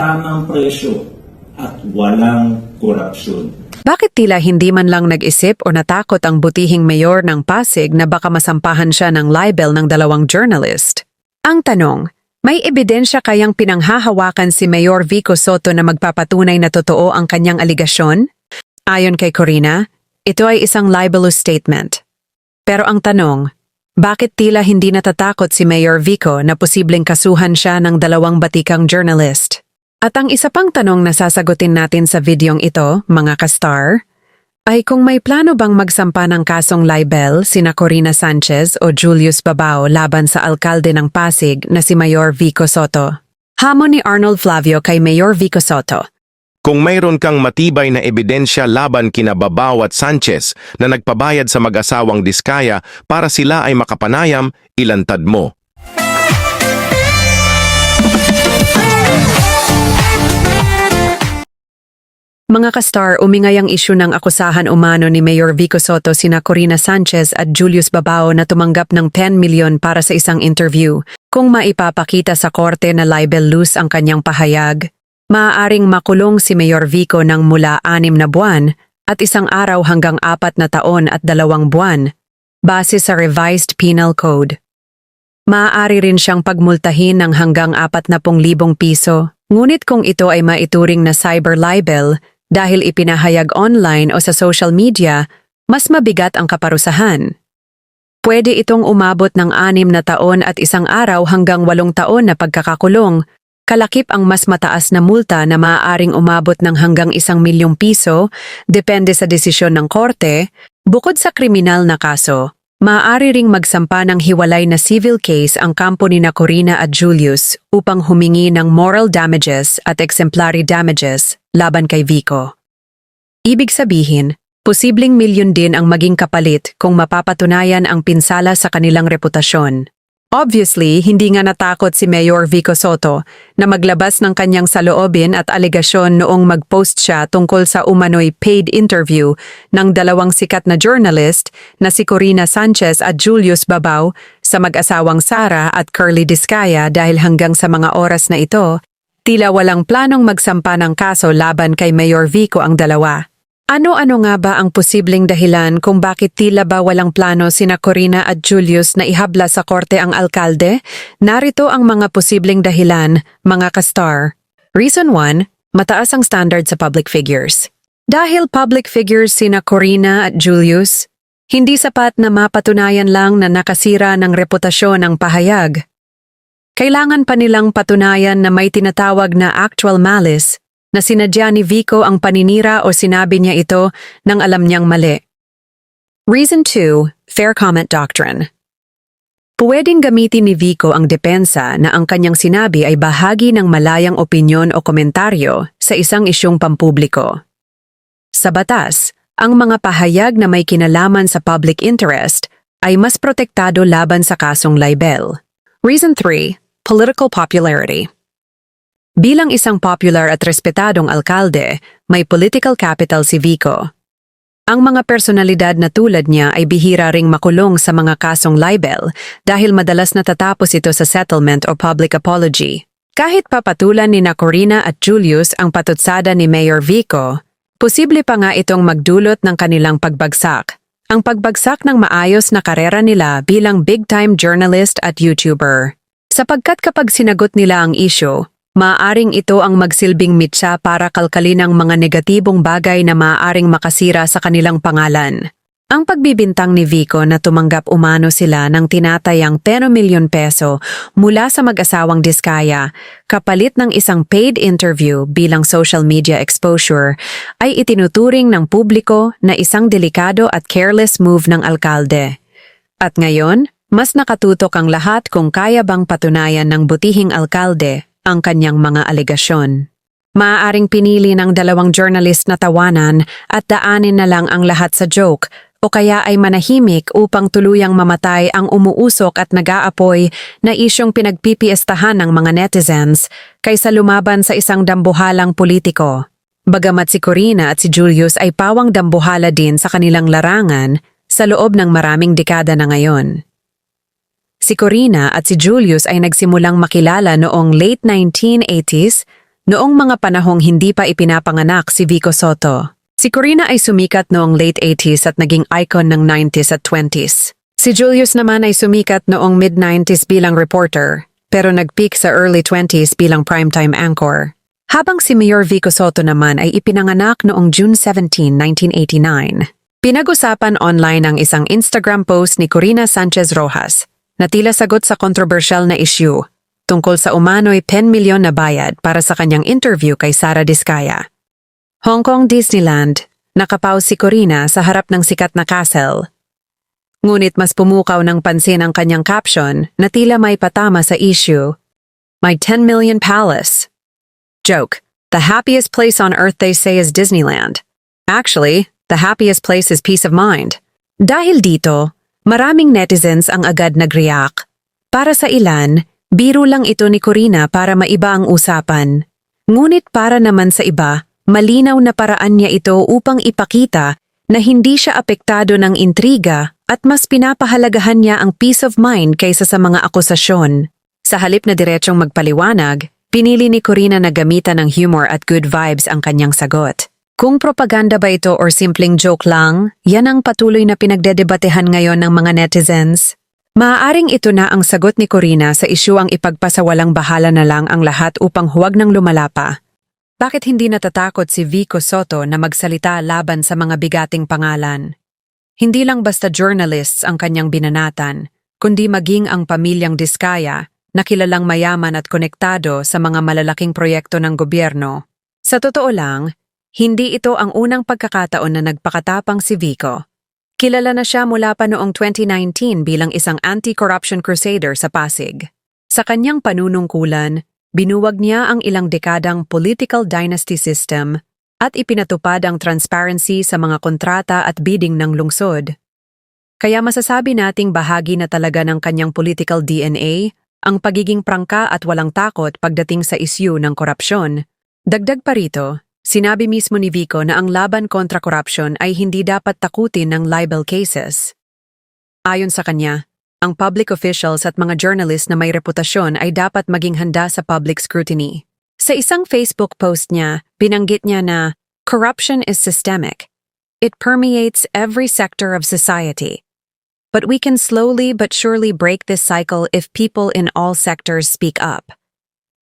tamang presyo at walang korupsyon. Bakit tila hindi man lang nag-isip o natakot ang butihing mayor ng Pasig na baka masampahan siya ng libel ng dalawang journalist? Ang tanong, may ebidensya kayang pinanghahawakan si Mayor Vico Soto na magpapatunay na totoo ang kanyang aligasyon? Ayon kay Corina, ito ay isang libelous statement. Pero ang tanong, bakit tila hindi natatakot si Mayor Vico na posibleng kasuhan siya ng dalawang batikang journalist? At ang isa pang tanong na sasagutin natin sa videong ito, mga kastar, ay kung may plano bang magsampa ng kasong libel sina Corina Sanchez o Julius Babao laban sa alkalde ng Pasig na si Mayor Vico Soto. Hamon ni Arnold Flavio kay Mayor Vico Soto. Kung mayroon kang matibay na ebidensya laban kina Babao at Sanchez na nagpabayad sa mag-asawang diskaya para sila ay makapanayam, ilantad mo. Mga kastar, umingay ang isyu ng akusahan umano ni Mayor Vico Soto sina Corina Sanchez at Julius Babao na tumanggap ng 10 milyon para sa isang interview. Kung maipapakita sa korte na libel loose ang kanyang pahayag, maaaring makulong si Mayor Vico ng mula anim na buwan at isang araw hanggang apat na taon at dalawang buwan, base sa revised penal code. Maaari rin siyang pagmultahin ng hanggang 40,000 piso. Ngunit kung ito ay maituring na cyber libel dahil ipinahayag online o sa social media, mas mabigat ang kaparusahan. Pwede itong umabot ng anim na taon at isang araw hanggang walong taon na pagkakakulong, kalakip ang mas mataas na multa na maaaring umabot ng hanggang isang milyong piso, depende sa desisyon ng korte, bukod sa kriminal na kaso. Maaari ring magsampa ng hiwalay na civil case ang kampo ni na Corina at Julius upang humingi ng moral damages at exemplary damages laban kay Vico. Ibig sabihin, posibleng milyon din ang maging kapalit kung mapapatunayan ang pinsala sa kanilang reputasyon. Obviously, hindi nga natakot si Mayor Vico Soto na maglabas ng kanyang saloobin at alegasyon noong mag-post siya tungkol sa umano'y paid interview ng dalawang sikat na journalist na si Corina Sanchez at Julius Babao sa mag-asawang Sara at Curly Discaya dahil hanggang sa mga oras na ito, tila walang planong magsampa ng kaso laban kay Mayor Vico ang dalawa. Ano-ano nga ba ang posibleng dahilan kung bakit tila ba walang plano sina Corina at Julius na ihabla sa korte ang alkalde? Narito ang mga posibleng dahilan, mga kastar. Reason 1, mataas ang standard sa public figures. Dahil public figures sina Corina at Julius, hindi sapat na mapatunayan lang na nakasira ng reputasyon ang pahayag. Kailangan pa nilang patunayan na may tinatawag na actual malice na sinadya ni Vico ang paninira o sinabi niya ito nang alam niyang mali. Reason 2, Fair Comment Doctrine Pwedeng gamitin ni Vico ang depensa na ang kanyang sinabi ay bahagi ng malayang opinyon o komentaryo sa isang isyong pampubliko. Sa batas, ang mga pahayag na may kinalaman sa public interest ay mas protektado laban sa kasong libel. Reason 3, Political Popularity Bilang isang popular at respetadong alkalde, may political capital si Vico. Ang mga personalidad na tulad niya ay bihira ring makulong sa mga kasong libel dahil madalas natatapos ito sa settlement o public apology. Kahit papatulan ni na Corina at Julius ang patutsada ni Mayor Vico, posible pa nga itong magdulot ng kanilang pagbagsak. Ang pagbagsak ng maayos na karera nila bilang big-time journalist at YouTuber. Sapagkat kapag sinagot nila ang issue, Maaring ito ang magsilbing mitsa para kalkalin ang mga negatibong bagay na maaring makasira sa kanilang pangalan. Ang pagbibintang ni Vico na tumanggap umano sila ng tinatayang 10 milyon peso mula sa mag-asawang diskaya kapalit ng isang paid interview bilang social media exposure ay itinuturing ng publiko na isang delikado at careless move ng alkalde. At ngayon, mas nakatutok ang lahat kung kaya bang patunayan ng butihing alkalde ang kanyang mga alegasyon. Maaaring pinili ng dalawang journalist na tawanan at daanin na lang ang lahat sa joke o kaya ay manahimik upang tuluyang mamatay ang umuusok at nag-aapoy na isyong pinagpipiestahan ng mga netizens kaysa lumaban sa isang dambuhalang politiko. Bagamat si Corina at si Julius ay pawang dambuhala din sa kanilang larangan sa loob ng maraming dekada na ngayon. Si Corina at si Julius ay nagsimulang makilala noong late 1980s noong mga panahong hindi pa ipinapanganak si Vico Soto. Si Corina ay sumikat noong late 80s at naging icon ng 90s at 20s. Si Julius naman ay sumikat noong mid-90s bilang reporter, pero nag-peak sa early 20s bilang primetime anchor. Habang si Mayor Vico Soto naman ay ipinanganak noong June 17, 1989. Pinag-usapan online ang isang Instagram post ni Corina Sanchez Rojas na tila sagot sa kontrobersyal na issue tungkol sa umano'y 10 milyon na bayad para sa kanyang interview kay Sara Diskaya. Hong Kong Disneyland, nakapaw si Corina sa harap ng sikat na castle. Ngunit mas pumukaw ng pansin ang kanyang caption na tila may patama sa issue. My 10 million palace. Joke. The happiest place on earth they say is Disneyland. Actually, the happiest place is peace of mind. Dahil dito, maraming netizens ang agad nag-react. Para sa ilan, biro lang ito ni Corina para maiba ang usapan. Ngunit para naman sa iba, malinaw na paraan niya ito upang ipakita na hindi siya apektado ng intriga at mas pinapahalagahan niya ang peace of mind kaysa sa mga akusasyon. Sa halip na diretsong magpaliwanag, pinili ni Corina na gamitan ng humor at good vibes ang kanyang sagot. Kung propaganda ba ito or simpleng joke lang, yan ang patuloy na pinagdedebatehan ngayon ng mga netizens. Maaaring ito na ang sagot ni Corina sa isyu ang ipagpasawalang bahala na lang ang lahat upang huwag nang lumala pa. Bakit hindi natatakot si Vico Soto na magsalita laban sa mga bigating pangalan? Hindi lang basta journalists ang kanyang binanatan, kundi maging ang pamilyang Diskaya na kilalang mayaman at konektado sa mga malalaking proyekto ng gobyerno. Sa totoo lang, hindi ito ang unang pagkakataon na nagpakatapang si Vico. Kilala na siya mula pa noong 2019 bilang isang anti-corruption crusader sa Pasig. Sa kanyang panunungkulan, binuwag niya ang ilang dekadang political dynasty system at ipinatupad ang transparency sa mga kontrata at bidding ng lungsod. Kaya masasabi nating bahagi na talaga ng kanyang political DNA ang pagiging prangka at walang takot pagdating sa isyu ng korupsyon. Dagdag pa rito, sinabi mismo ni Vico na ang laban kontra korupsyon ay hindi dapat takutin ng libel cases. Ayon sa kanya, ang public officials at mga journalists na may reputasyon ay dapat maging handa sa public scrutiny. Sa isang Facebook post niya, binanggit niya na corruption is systemic. It permeates every sector of society. But we can slowly but surely break this cycle if people in all sectors speak up.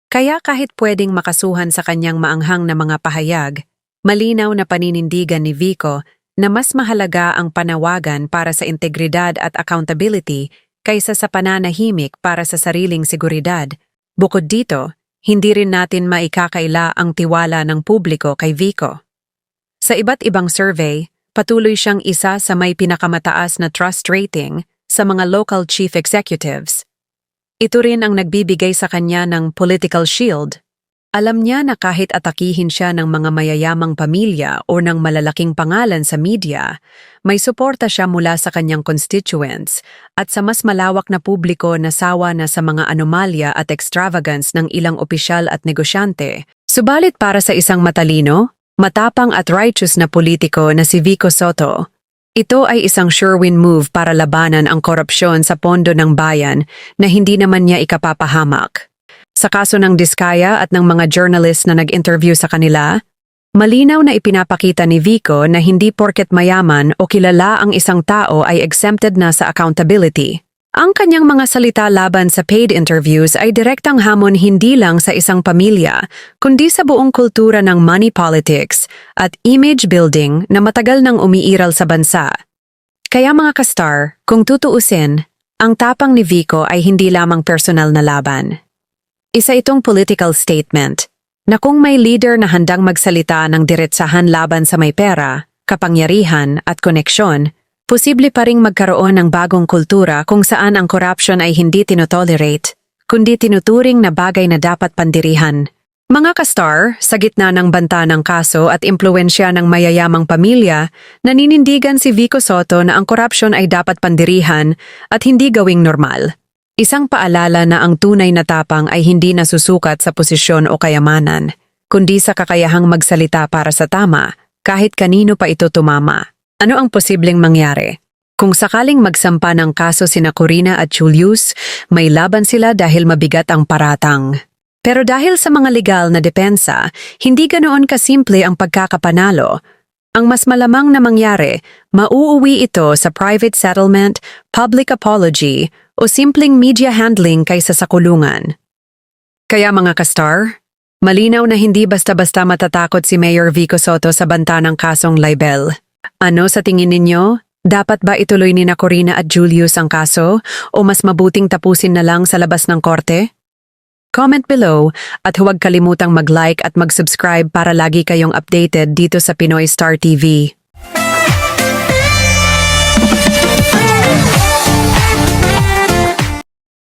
Kaya kahit pwedeng makasuhan sa kanyang maanghang na mga pahayag, malinaw na paninindigan ni Vico na mas mahalaga ang panawagan para sa integridad at accountability kaysa sa pananahimik para sa sariling seguridad. Bukod dito, hindi rin natin maikakaila ang tiwala ng publiko kay Vico. Sa iba't ibang survey, patuloy siyang isa sa may pinakamataas na trust rating sa mga local chief executives. Ito rin ang nagbibigay sa kanya ng political shield. Alam niya na kahit atakihin siya ng mga mayayamang pamilya o ng malalaking pangalan sa media, may suporta siya mula sa kanyang constituents at sa mas malawak na publiko na sawa na sa mga anomalya at extravagance ng ilang opisyal at negosyante. Subalit para sa isang matalino, matapang at righteous na politiko na si Vico Soto, ito ay isang sure win move para labanan ang korupsyon sa pondo ng bayan na hindi naman niya ikapapahamak. Sa kaso ng Diskaya at ng mga journalists na nag-interview sa kanila, malinaw na ipinapakita ni Vico na hindi porket mayaman o kilala ang isang tao ay exempted na sa accountability. Ang kanyang mga salita laban sa paid interviews ay direktang hamon hindi lang sa isang pamilya, kundi sa buong kultura ng money politics at image building na matagal nang umiiral sa bansa. Kaya mga kastar, kung tutuusin, ang tapang ni Vico ay hindi lamang personal na laban. Isa itong political statement na kung may leader na handang magsalita ng diretsahan laban sa may pera, kapangyarihan at koneksyon, posible pa ring magkaroon ng bagong kultura kung saan ang corruption ay hindi tinotolerate, kundi tinuturing na bagay na dapat pandirihan. Mga kastar, sa gitna ng banta ng kaso at impluensya ng mayayamang pamilya, naninindigan si Vico Soto na ang corruption ay dapat pandirihan at hindi gawing normal. Isang paalala na ang tunay na tapang ay hindi nasusukat sa posisyon o kayamanan, kundi sa kakayahang magsalita para sa tama, kahit kanino pa ito tumama. Ano ang posibleng mangyari? Kung sakaling magsampa ng kaso sina Corina at Julius, may laban sila dahil mabigat ang paratang. Pero dahil sa mga legal na depensa, hindi ganoon kasimple ang pagkakapanalo. Ang mas malamang na mangyari, mauuwi ito sa private settlement, public apology, o simpleng media handling kaysa sa kulungan. Kaya mga kastar, malinaw na hindi basta-basta matatakot si Mayor Vico Soto sa banta ng kasong libel. Ano sa tingin ninyo? Dapat ba ituloy ni na Corina at Julius ang kaso o mas mabuting tapusin na lang sa labas ng korte? Comment below at huwag kalimutang mag-like at mag-subscribe para lagi kayong updated dito sa Pinoy Star TV.